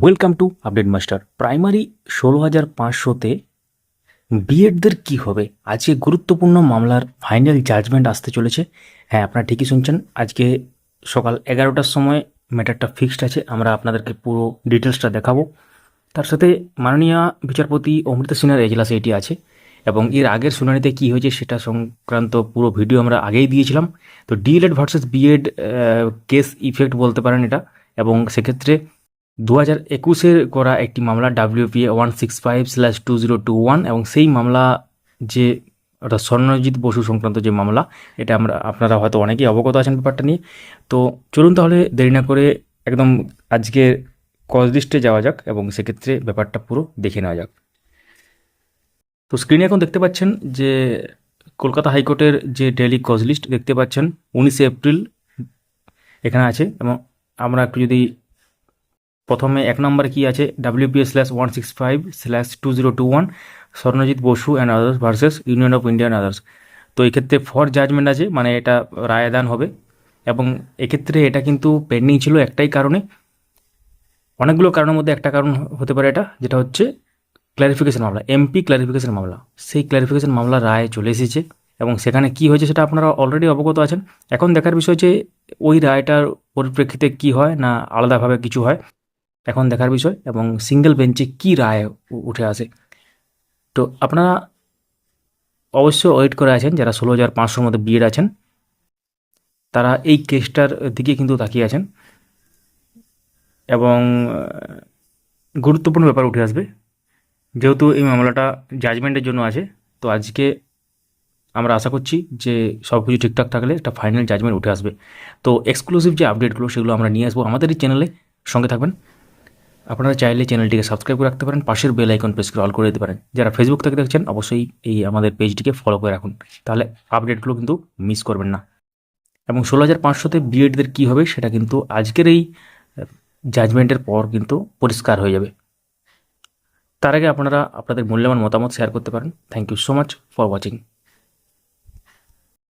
Welcome to update master primary ষোলো হাজার পাঁচশোতে বিএডদের কী হবে? আজকে গুরুত্বপূর্ণ মামলার ফাইনাল জাজমেন্ট আসতে চলেছে। হ্যাঁ আপনারা ঠিকই শুনছেন। আজকে সকাল এগারোটার সময় ম্যাটারটা ফিক্সড আছে। আমরা আপনাদেরকে পুরো ডিটেলসটা দেখাবো। তার সাথে মাননীয় বিচারপতি অমৃতা সিনহার এজলাসে এটি আছে এবং এর আগের শুনানিতে কী হয়েছে সেটা সংক্রান্ত পুরো ভিডিও আমরা আগেই দিয়েছিলাম। তো D El Ed versus B Ed case effect বলতে পারেন এটা। এবং সেক্ষেত্রে দু হাজার একুশের করা একটি মামলা W P A one six five slash two zero two one এবং সেই মামলা যে অর্থাৎ স্বর্ণজিৎ বসু সংক্রান্ত যে মামলা, এটা আমরা, আপনারা হয়তো অনেকেই অবগত আছেন ব্যাপারটা নিয়ে। তো চলুন তাহলে দেরি না করে একদম আজকে কজ লিস্টে যাওয়া যাক এবং সেক্ষেত্রে ব্যাপারটা পুরো দেখে নেওয়া যাক। তো স্ক্রিনে এখন দেখতে পাচ্ছেন যে কলকাতা হাইকোর্টের যে ডেলি কজ লিস্ট দেখতে পাচ্ছেন, উনিশে এপ্রিল এখানে আছে এবং আমরা একটু যদি প্রথমে এক নম্বরে কি আছে? W P S slash one six five slash two zero two one Swarnajit Basu and others versus union of Indian others তো এক্ষেত্রে ফর জাজমেন্ট আছে মানে এটা রায়দান হবে। এবং এক্ষেত্রে এটা কিন্তু পেন্ডিং ছিল একটাই কারণে। অনেকগুলো কারণের মধ্যে একটা কারণ হতে পারে এটা, যেটা হচ্ছে ক্লারিফিকেশন মামলা এমপি ক্লারিফিকেশন মামলা। সেই ক্লারিফিকেশন মামলা রায় চলে এসেছে। এবং সেখানে কি হয়েছে সেটা আপনারা অলরেডি অবগত আছেন। এখন দেখার বিষয় যে ওই রায়টার পরিপ্রেক্ষিতে কি হয় না আলাদাভাবে কিছু হয়? এখন দেখার বিষয় এবং সিঙ্গেল বেঞ্চে কি রায় উঠে আসে। তো আপনারা অবশ্যই ওয়েট করে আছেন, যারা ষোলো হাজার পাঁচশোর মধ্যে বিয়েড আছেন, তারা এই কেসটার দিকে কিন্তু তাকিয়ে আছেন এবং গুরুত্বপূর্ণ ব্যাপার উঠে আসবে। যেহেতু এই মামলাটা জাজমেন্টের জন্য আছে, তো আজকে আমরা আশা করছি যে সব কিছু ঠিকঠাক থাকলে একটা ফাইনাল জাজমেন্ট উঠে আসবে। তো এক্সক্লুসিভ যে আপডেটগুলো সেগুলো আমরা নিয়ে আসব আমাদের এই চ্যানেলে সঙ্গে থাকবেন। আপনারা চাইলে চ্যানেলটিকে সাবস্ক্রাইব করে রাখতে পারেন, পাশের বেল আইকন প্রেস করে অল করে দিতে পারেন। যারা ফেসবুক থেকে দেখছেন, অবশ্যই এই আমাদের পেজটিকে ফলো করে রাখুন। তাহলে আপডেটগুলো কিন্তু মিস করবেন না। এবং ষোলো হাজার পাঁচশোতে বিএডদের কী হবে, সেটা কিন্তু আজকের এই জাজমেন্টের পর কিন্তু পরিষ্কার হয়ে যাবে। তার আগে আপনারা আপনাদের মূল্যবান মতামত শেয়ার করতে পারেন। Thank you so much for watching